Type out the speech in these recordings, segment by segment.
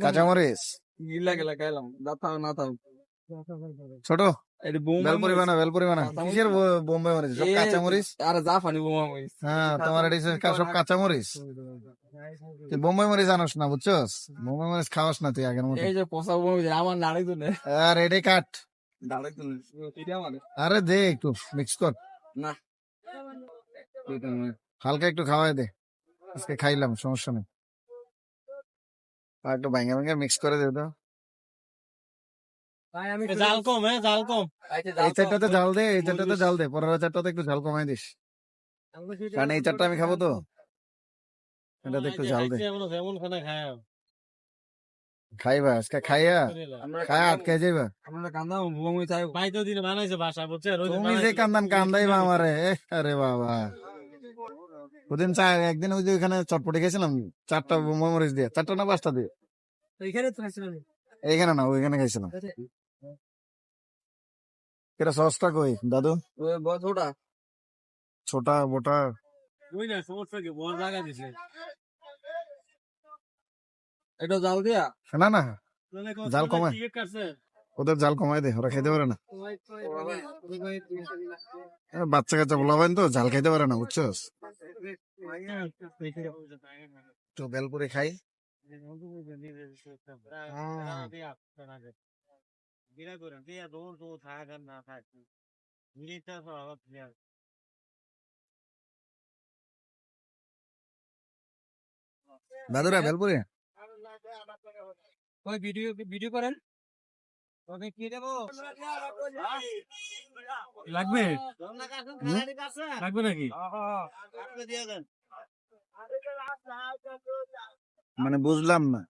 কাঁচামরিচ। গিলা গেলা খাইলাম দা না থাও ছোট? এটি বোম বেলপুরি বানা বেলপুরি বানা কিসের ব- মরিচ? সব কাঁচামরিচ? আরে যা ফানি মরিচ। হ্যাঁ তোমার এটি সব কাঁচামরিচ। তুই বোম্বাই মরিচ আনস না বুঝছস? বোম্বাই মরিচ খাওয়াস না তুই আগের মতো এই যে পচা বোমা মরিচ আমার নাড়াই তো আর এটাই কাট দে একটু মিক্স কর। না। হালকা একটু খাওয়াই দে। আজকে খাইলাম সমস্যা নেই। আর একটু মিক্স করে দে তো জাল কম হ্যাঁ জাল কম। এই চারটাতে জাল দে এই চারটাতে জাল দে পরের চারটাতে একটু জাল কমাই দিস। কারণ এই চারটা আমি খাব তো। এটাতে একটু জাল দে। যেমন খানা খায়। খাইবা আজকে খাইয়া আমরা খায় আটকে যাইবা আমরা কান্দা বোমা মরিচ চাই। ভাই তো দিন বানাইছে বাসা বুঝছে তুমি যে কান্দান কান্দাইবা আমারে এ, আরে বাবা। ওদিন চা একদিন ওই যে ওখানে চটপটি খেয়েছিলাম চারটা মরিচ দিয়ে চারটা না পাঁচটা দিয়ে? এখানে তো খাইছিলাম। এইখানে না ওইখানে খাইছিলাম। এটা সসটা কই দাদু? ছোটা। ছোটা দিছে। এটা জাল দিয়া? না না। জাল কমায়। ওদের জাল কমাই দে ওরা খেতে পারে না। বাচ্চা কাচ্চা বলাবেন তো জাল খাইতে পারে না বুঝছস? তো বেলপুরি খাই। দাদুরা বেলপুরি ওই ভিডিও ভিডিও করেন। ওকে কি দেবো? লাগবে? লাগবে নাকি? মানে বুঝলাম না।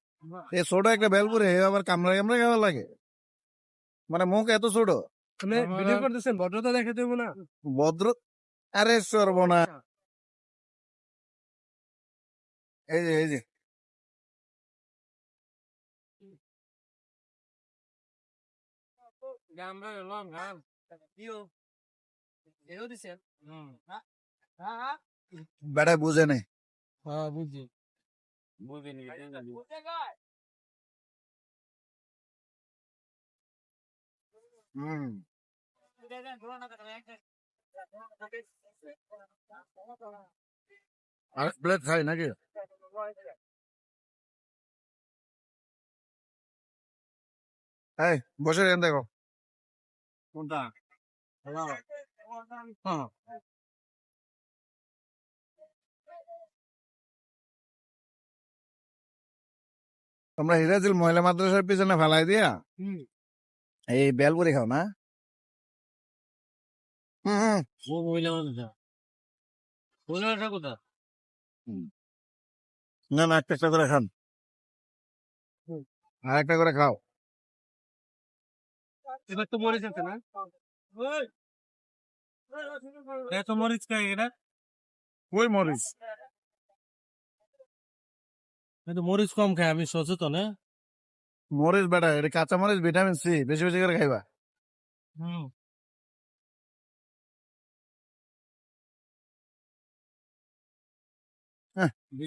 এ ছোট একটা বেলপুরি আবার কামড়া কামড়া খাওয়া লাগে। মানে মুখ এত ছোট। ভিডিও করতেছেন ভদ্রতা দেখে দেবো না? ভদ্র? আরে সর্বনা এই যে এই যে। আমরা এলাম গান দিও এও দিছেন? হুম। বেটা বুঝে নেই হ্যাঁ বুঝছি। বুঝিনি হম। আর প্লেট খাই নাকি? এই বসে দেখো। কোনটা? হ্যাঁ। তোমরা হিরাজিল মহিলা মাদ্রাসার পিছনে ফেলাই দিয়া এই বেলপুরি খাও না? ও মহিলা কোথা না না একটা একটা করে খান। আর একটা করে খাও। এবার তো মরিচ আছে না? এত মরিচ খাই এটা? কই মরিচ? কিন্তু মরিচ কম খাই আমি সচেতন হ্যাঁ? মরিচ বেটা এটা কাঁচা মরিচ ভিটামিন সি বেশি বেশি করে খাইবা। হুম।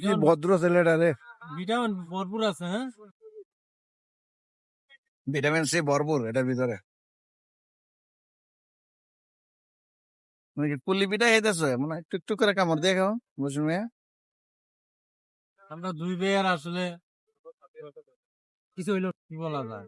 কি ভদ্র ছেলেটা রে। ভিটামিন ভরপুর আছে হ্যাঁ? ভিটামিন সি ভরপুর এটার ভিতরে। পুলি পিঠা খাইতেছো? মানে একটু একটু করে কামড় দিয়ে খাও মিয়া আমরা দুই বেয়ার আসলে কিছু হইল কি বলা যায়?